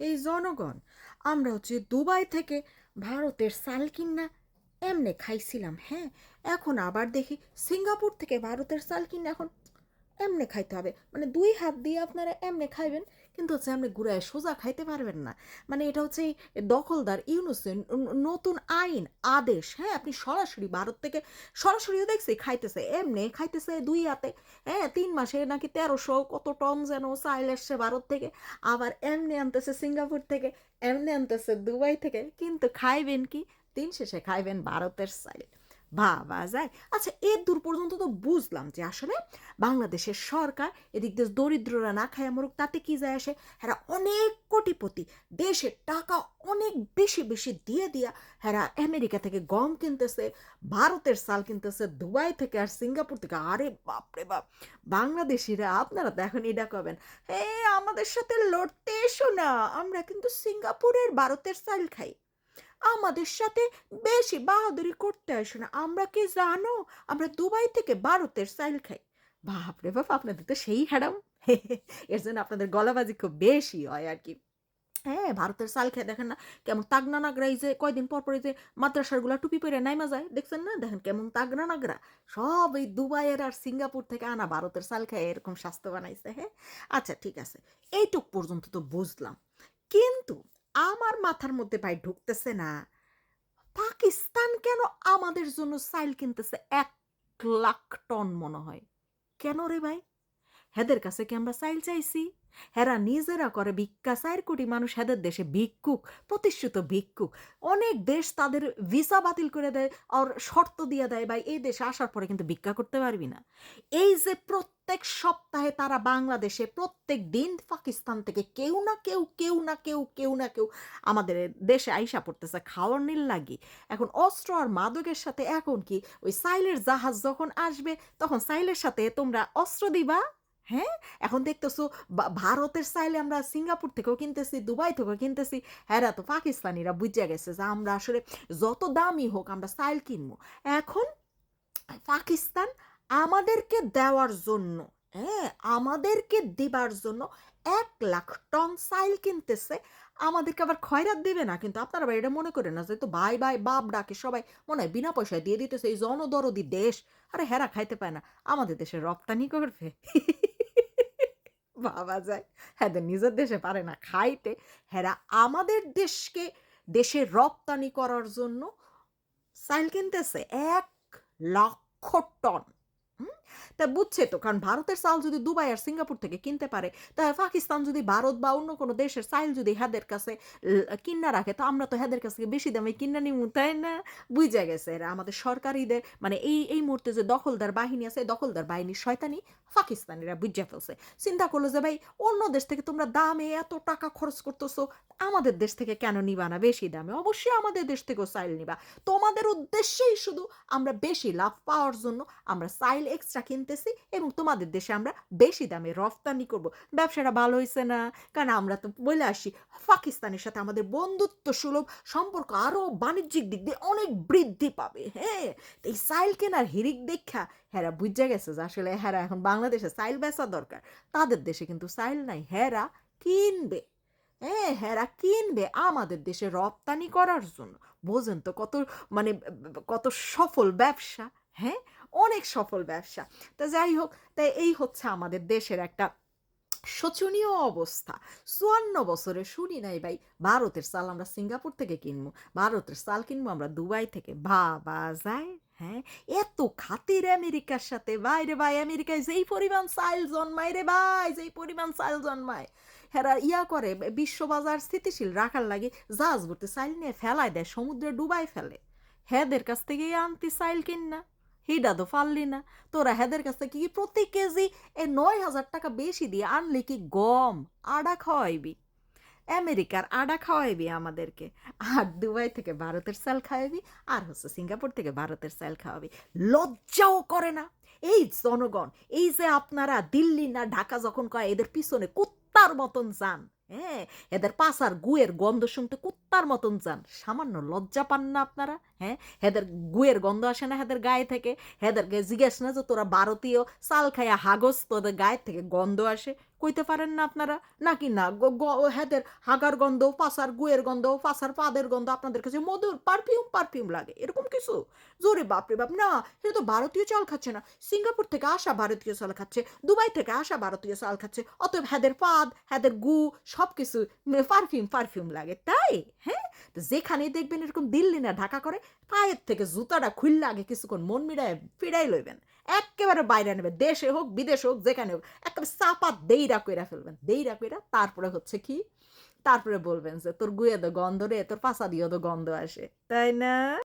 এই জনগণ আমরা হচ্ছে দুবাই থেকে ভারতের সাল কিনা, এমনে খাইছিলাম হ্যাঁ? এখন আবার দেখি সিঙ্গাপুর থেকে ভারতের সাল কিনা এখন এমনে খাইতে হবে। মানে দুই হাত দিয়ে আপনারা এমনে খাইবেন, কিন্তু হচ্ছে আপনি ঘুরায় সোজা খাইতে পারবেন না। মানে এটা হচ্ছে দখলদার ইউনুসের নতুন আইন, আদেশ। হ্যাঁ আপনি সরাসরি ভারত থেকে সরাসরিও দেখছি খাইতেছে, এমনি খাইতেছে দুই হাতে। হ্যাঁ তিন মাসে নাকি তেরোশো কত টন যেন চাইল এসছে ভারত থেকে। আবার এমনি আনতেছে সিঙ্গাপুর থেকে, এমনি আনতেছে দুবাই থেকে। কিন্তু খাইবেন কি? দিন শেষে খাইবেন ভারতের চাইল। ভাবা যায়। আচ্ছা এর দূর পর্যন্ত তো বুঝলাম যে আসলে বাংলাদেশের সরকার এদিক দিয়ে দরিদ্ররা না খায় মরুক, তাতে কি যায় আসে? হ্যাঁ অনেক কোটিপতি, দেশের টাকা অনেক বেশি বেশি দিয়ে দিয়া হ্যাঁ আমেরিকা থেকে গম কিনতেছে, ভারতের চাল কিনতেছে, দুবাই থেকে আর সিঙ্গাপুর থেকে। আরে বাপরে বাপ! বাংলাদেশিরা, আপনারা তো এখন এটা করবেন হে, আমাদের সাথে লড়তে এসো না, আমরা কিন্তু সিঙ্গাপুরের ভারতের চাল খাই। আমাদের সাথে বেশি বাহাদুরি করতে আসো না। আমরা কি জানো? আমরা দুবাই থেকে ভারতের চাইল খাই। বাপরে বাপ, আপনাদের তো সেই হ্যাডাম এর জন্য আপনাদের গলাবাজি খুব বেশি হয় আর কি। হ্যাঁ ভারতের চাল খেয়ে দেখেন না কেমন তাগনা নাগরা, এই যে কয়দিন পর পর যে মাদ্রাসারগুলা টুপি পরে নাইমা যায়, দেখছেন না? দেখেন কেমন তাগনা নাগরা। সব এই দুবাইয়ের আর সিঙ্গাপুর থেকে আনা ভারতের চাল খেয়ে এরকম স্বাস্থ্য বানাইছে হ্যাঁ? আচ্ছা ঠিক আছে। এইটুক পর্যন্ত তো বুঝলাম। কিন্তু আমার মাথার মধ্যে ভাই ঢুকতেছে না। পাকিস্তান কেন আমাদের জন্য সাইল কিনতেছে? এক লাখ টন মনে হয়। কেন রে ভাই? হেদের কাছে কি আমরা সাইল চাইছি? হেরা নিজেরা করে ভিক্ষা, চার কোটি মানুষ হেদের দেশে ভিক্ষুক, প্রতিষ্ঠিত ভিক্ষুক। অনেক দেশ তাদের ভিসা বাতিল করে দেয় আর শর্ত দিয়ে দেয় বা এই দেশে আসার পরে কিন্তু ভিক্ষা করতে পারবি না। এই যে প্রত্যেক সপ্তাহে তারা বাংলাদেশে, প্রত্যেক দিন পাকিস্তান থেকে কেউ না কেউ কেউ না কেউ কেউ না কেউ আমাদের দেশে আইসা পড়তেছে খাওয়ার নীল লাগি এখন অস্ত্র আর মাদকের সাথে এখন কি? ওই সাইলের জাহাজ যখন আসবে, তখন সাইলের সাথে তোমরা অস্ত্র দিবা? হ্যাঁ? এখন দেখতেছো ভারতের চাইলে আমরা সিঙ্গাপুর থেকেও কিনতেছি, দুবাই থেকেও কিনতেছি। হ্যাঁ তো পাকিস্তানিরা বুঝে গেছে যে আমরা আসলে যত দামই হোক আমরা সাইল কিনবো। এখন পাকিস্তান আমাদেরকে দেওয়ার জন্য হ্যাঁ আমাদেরকে দেবার জন্য এক লাখ টন সাইল কিনতেছে। আমাদেরকে আবার খয়রাত দেবে না, কিন্তু আপনারা আবার এটা মনে করেন না যে তো ভাই ভাই, বাপ ডাকে সবাই, মনে হয় বিনা পয়সায় দিয়ে দিতেছে এই জনদরদি দেশ। আরে হেরা খাইতে পায় না, আমাদের দেশে রপ্তানি করবে। ভাবা যায় হ্যাঁ নিজের দেশে পারে না, খাইতে হেরা আমাদের দেশকে, দেশে রপ্তানি করার জন্য সাইল কিনতেছে এক লক্ষ টন? তা বুঝছে তো, কারণ ভারতের চাল যদি দুবাই আর সিঙ্গাপুর থেকে কিনতে পারে তাহলে পাকিস্তান যদি ভারত বা অন্য কোনো দেশের চাইল যদি হেদের কাছে কিন্না রাখে, তো আমরা তো হেদের কাছ থেকে বেশি দামে কিনা নিমু, তাই না? বুঝা গেছে এরা, আমাদের সরকারিদের মানে এই এই মুহূর্তে যে দখলদার বাহিনী আছে, দখলদার বাহিনীর শয়তানি পাকিস্তানিরা বুঝা ফেলছে। চিন্তা করল যে, ভাই, অন্য দেশ থেকে তোমরা দামে এত টাকা খরচ করতেছো, আমাদের দেশ থেকে কেন নিবা না? বেশি দামে? অবশ্যই আমাদের দেশ থেকেও সাইল নিবা। তোমাদের উদ্দেশ্যেই শুধু আমরা বেশি লাভ পাওয়ার জন্য আমরা সাইল এক্সট্রা কিনতেছি এবং তোমাদের দেশে আমরা বেশি দামে রফতানি করব। ব্যবসাটা ভালো হয়েছে না? কারণ আমরা তো বলে আসি, পাকিস্তানের সাথে আমাদের বন্ধুত্ব সুলভ, সম্পর্ক আরও বাণিজ্যিক দিক দিয়ে অনেক বৃদ্ধি পাবে হ্যাঁ? এই সাইল কেনার হিরিক দেখা, হেরা বুঝে গেছে যে আসলে হেরা এখন বাংলাদেশে সাইল বেচা দরকার। তাদের দেশে কিন্তু সাইল নাই, হেরা কিনবে। হ্যাঁ হেরা কিনবে আমাদের দেশে রপ্তানি করার জন্য। বোঝেন তো কত মানে কত সফল ব্যবসা হ্যাঁ? অনেক সফল ব্যবসা। তা যাই হোক, তাই এই হচ্ছে আমাদের দেশের একটা শোচনীয় অবস্থা। চুয়ান্ন বছরে শুনি নাই ভাই, ভারতের চাল আমরা সিঙ্গাপুর থেকে কিনবো, ভারতের চাল কিনবো আমরা দুবাই থেকে। ভাবা যায় হ্যাঁ এত খাতির আমেরিকার সাথে। বাইরে ভাই, আমেরিকায় যেই পরিমাণ চাইল জন্মায় রে ভাই, যেই পরিমাণ চাইল জন্মায়। হেরা ইয়া করে, বিশ্ববাজার স্থিতিশীল রাখার লাগে জাহাজ ভর্তি চাইল নিয়ে ফেলায় দেয়, সমুদ্রে ডুবাই ফেলে। হেদের কাছ থেকে আনতি চাইল কিন না। হিডা তো পারলি না। তোরা হেদের কাছ থেকে কি প্রতি কেজি এ নয় হাজার টাকা বেশি দিয়ে আনলি কি গম? আডা খাওয়াইবি। আমেরিকার আডা খাওয়াইবি আমাদেরকে। আর দুবাই থেকে ভারতের চাল খাওয়াবি আর হচ্ছে সিঙ্গাপুর থেকে ভারতের চাল খাওয়াবি। লজ্জাও করে না। এই জনগণ, এই যে আপনারা দিল্লি না ঢাকা যখন কয় এদের পিছনে কুত্তার মতন যান। হ্যাঁ এদের পাশার গুয়ের গন্ধ শুনতে কুত্তার মতন যান। সামান্য লজ্জা পান না আপনারা হ্যাঁ? হেদের গুয়ের গন্ধ আসে না হেদের গায়ে থেকে। হেদেরকে জিজ্ঞেস না যে তোরা ভারতীয়, চাল খাইয়া হাগস, তোদের গায়ে থেকে গন্ধ আসে। কইতে পারেন না আপনারা? নাকি না? গ- হাগার গন্ধ পাসার গুয়ের গন্ধ পাসার পাদের গন্ধ আপনাদের কাছে মধুর পারফিউম পারফিউম লাগে। এরকম কিছু? জোরে বাপরে বাপ, না এটা তো ভারতীয় চাল খাচ্ছে না। সিঙ্গাপুর থেকে আসা ভারতীয় চাল খাচ্ছে, দুবাই থেকে আসা ভারতীয় চাল খাচ্ছে, অতএব হেদের পাদ, হেদের গু সব কিছু পারফিউম পারফিউম লাগে, তাই? হ্যাঁ? যেখানেই দেখবেন এরকম দিল্লি না ঢাকা করে, পায়ের থেকে জুতাটা খুললে আগে কিছুক্ষণ মন মিড়ায় ফিরাই লইবেন। একেবারে বাইরে নেবে দেশে হোক, বিদেশে হোক, যেখানে হোক। একেবারে চাপা দেইরা কইরা ফেলবেন, দেইরা কইরা। তারপরে হচ্ছে কি? তারপরে বলবেন যে, তোর গুয়ে তো গন্ধ রে, তোর পাশা দিয়ে তো গন্ধ আসে। তাই না?